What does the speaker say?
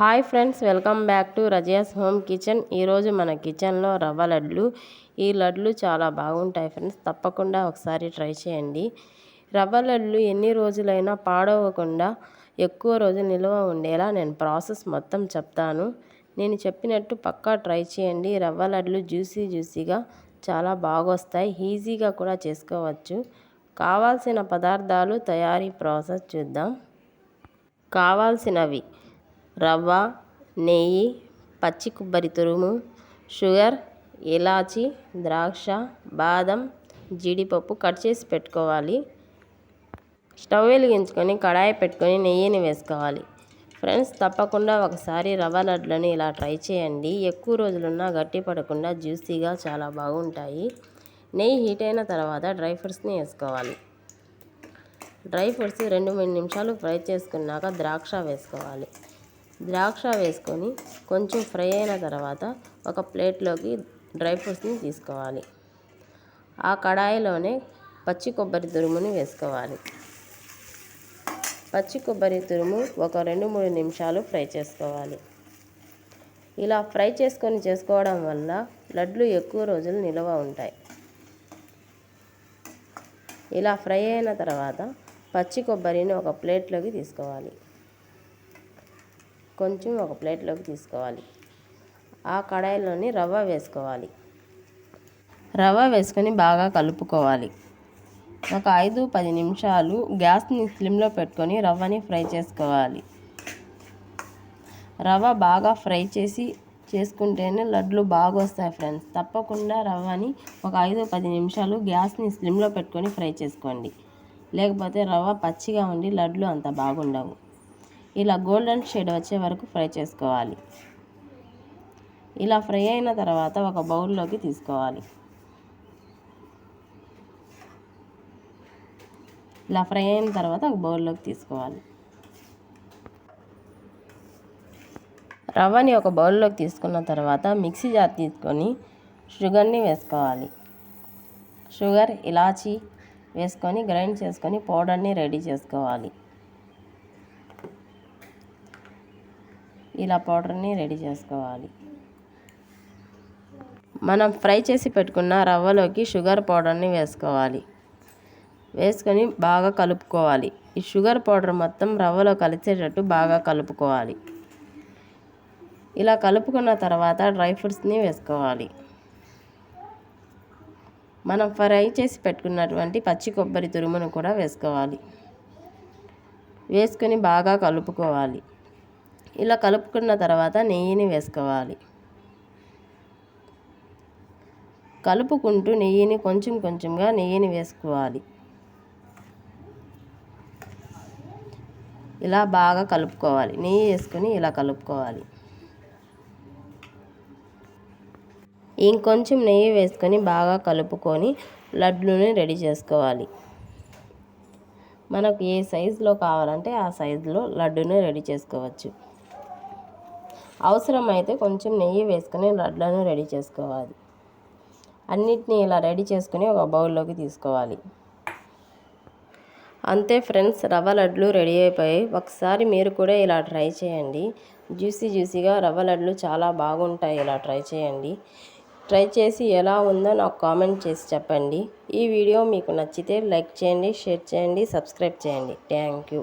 Hi friends welcome back to Rajayas home kitchen. ఈరోజు మన కిచెన్లో రవ్వ లడ్లు. ఈ లడ్లు చాలా బాగుంటాయి ఫ్రెండ్స్ తప్పకుండా ఒకసారి ట్రై చేయండి. రవ్వ లడ్లు ఎన్ని రోజులైనా పాడవకుండా ఎక్కువ రోజులు నిల్వ ఉండేలా నేను ప్రాసెస్ మొత్తం చెప్తాను. నేను చెప్పినట్టు పక్కా ట్రై చేయండి. రవ్వ లడ్లు జ్యూసీ జ్యూసీగా చాలా బాగొస్తాయి. ఈజీగా కూడా చేసుకోవచ్చు. కావాల్సిన పదార్థాలు తయారీ ప్రాసెస్ చూద్దాం. కావాల్సినవి. రవ్వ నెయ్యి పచ్చి కొబ్బరి తురుము షుగర్ ఇలాచి ద్రాక్ష బాదం జీడిపప్పు కట్ చేసి పెట్టుకోవాలి. స్టవ్ వెలిగించుకొని కడాయి పెట్టుకొని నెయ్యిని వేసుకోవాలి. ఫ్రెండ్స్ తప్పకుండా ఒకసారి రవ్వ లడ్లను ఇలా ట్రై చేయండి. ఎక్కువ రోజులున్నా గట్టి పడకుండా జ్యూసీగా చాలా బాగుంటాయి. నెయ్యి హీట్ అయిన తర్వాత డ్రై ఫ్రూట్స్ని వేసుకోవాలి. డ్రై ఫ్రూట్స్ రెండు మూడు నిమిషాలు ఫ్రై చేసుకున్నాక ద్రాక్ష వేసుకోవాలి. ద్రాక్ష వేసుకొని కొంచెం ఫ్రై అయిన తర్వాత ఒక ప్లేట్లోకి డ్రై ఫ్రూట్స్ని తీసుకోవాలి. ఆ కడాయిలోనే పచ్చి కొబ్బరి తురుముని వేసుకోవాలి. పచ్చి కొబ్బరి తురుము ఒక రెండు మూడు నిమిషాలు ఫ్రై చేసుకోవాలి. ఇలా ఫ్రై చేసుకొని చేసుకోవడం వల్ల లడ్లు ఎక్కువ రోజులు నిల్వ ఉంటాయి. ఇలా ఫ్రై అయిన తర్వాత పచ్చి కొబ్బరిని ఒక ప్లేట్లోకి తీసుకోవాలి. కొంచెం ఒక ప్లేట్లోకి తీసుకోవాలి. ఆ కడాయిలోని రవ్వ వేసుకోవాలి. రవ్వ వేసుకొని బాగా కలుపుకోవాలి. ఒక ఐదు పది నిమిషాలు గ్యాస్ని స్లిమ్లో పెట్టుకొని రవ్వని ఫ్రై చేసుకోవాలి. రవ్వ బాగా ఫ్రై చేసి చేసుకుంటేనే లడ్లు బాగా వస్తాయి ఫ్రెండ్స్. తప్పకుండా రవ్వని ఒక ఐదు పది నిమిషాలు గ్యాస్ని స్లిమ్లో పెట్టుకొని ఫ్రై చేసుకోండి. లేకపోతే రవ్వ పచ్చిగా ఉండి లడ్లు అంత బాగుండవు. ఇలా గోల్డెన్ షేడ్ వచ్చే వరకు ఫ్రై చేసుకోవాలి. ఇలా ఫ్రై అయిన తర్వాత ఒక బౌల్లోకి తీసుకోవాలి. ఇలా ఫ్రై అయిన తర్వాత ఒక బౌల్లోకి తీసుకోవాలి. రవ్వని ఒక బౌల్లోకి తీసుకున్న తర్వాత మిక్సీ జార్ తీసుకొని షుగర్ని వేసుకోవాలి. షుగర్ ఇలాచీ వేసుకొని గ్రైండ్ చేసుకొని పౌడర్ని రెడీ చేసుకోవాలి. ఇలా పౌడర్ని రెడీ చేసుకోవాలి. మనం ఫ్రై చేసి పెట్టుకున్న రవ్వలోకి షుగర్ పౌడర్ని వేసుకోవాలి. వేసుకొని బాగా కలుపుకోవాలి. ఈ షుగర్ పౌడర్ మొత్తం రవ్వలో కలిసేటట్టు బాగా కలుపుకోవాలి. ఇలా కలుపుకున్న తర్వాత డ్రై ఫ్రూట్స్ని వేసుకోవాలి. మనం ఫ్రై చేసి పెట్టుకున్నటువంటి పచ్చి కొబ్బరి తురుమును కూడా వేసుకోవాలి. వేసుకొని బాగా కలుపుకోవాలి. ఇలా కలుపుకున్న తర్వాత నెయ్యిని వేసుకోవాలి. కలుపుకుంటూ నెయ్యిని కొంచెం కొంచెంగా నెయ్యిని వేసుకోవాలి. ఇలా బాగా కలుపుకోవాలి. నెయ్యి వేసుకొని ఇలా కలుపుకోవాలి. ఇంకొంచెం నెయ్యి వేసుకొని బాగా కలుపుకొని లడ్లుని రెడీ చేసుకోవాలి. మనకు ఏ సైజులో కావాలంటే ఆ సైజులో లడ్డుని రెడీ చేసుకోవచ్చు. అవసరమైతే కొంచెం నెయ్యి వేసుకొని లడ్లను రెడీ చేసుకోవాలి. అన్నిటినీ ఇలా రెడీ చేసుకుని ఒక బౌల్లోకి తీసుకోవాలి. అంతే ఫ్రెండ్స్ రవ్వ లడ్లు రెడీ అయిపోయాయి. ఒకసారి మీరు కూడా ఇలా ట్రై చేయండి. జ్యూసీ జ్యూసీగా రవ్వ లడ్లు చాలా బాగుంటాయి. ఇలా ట్రై చేయండి. ట్రై చేసి ఎలా ఉందో నాకు కామెంట్ చేసి చెప్పండి. ఈ వీడియో మీకు నచ్చితే లైక్ చేయండి షేర్ చేయండి సబ్స్క్రైబ్ చేయండి. Thank you.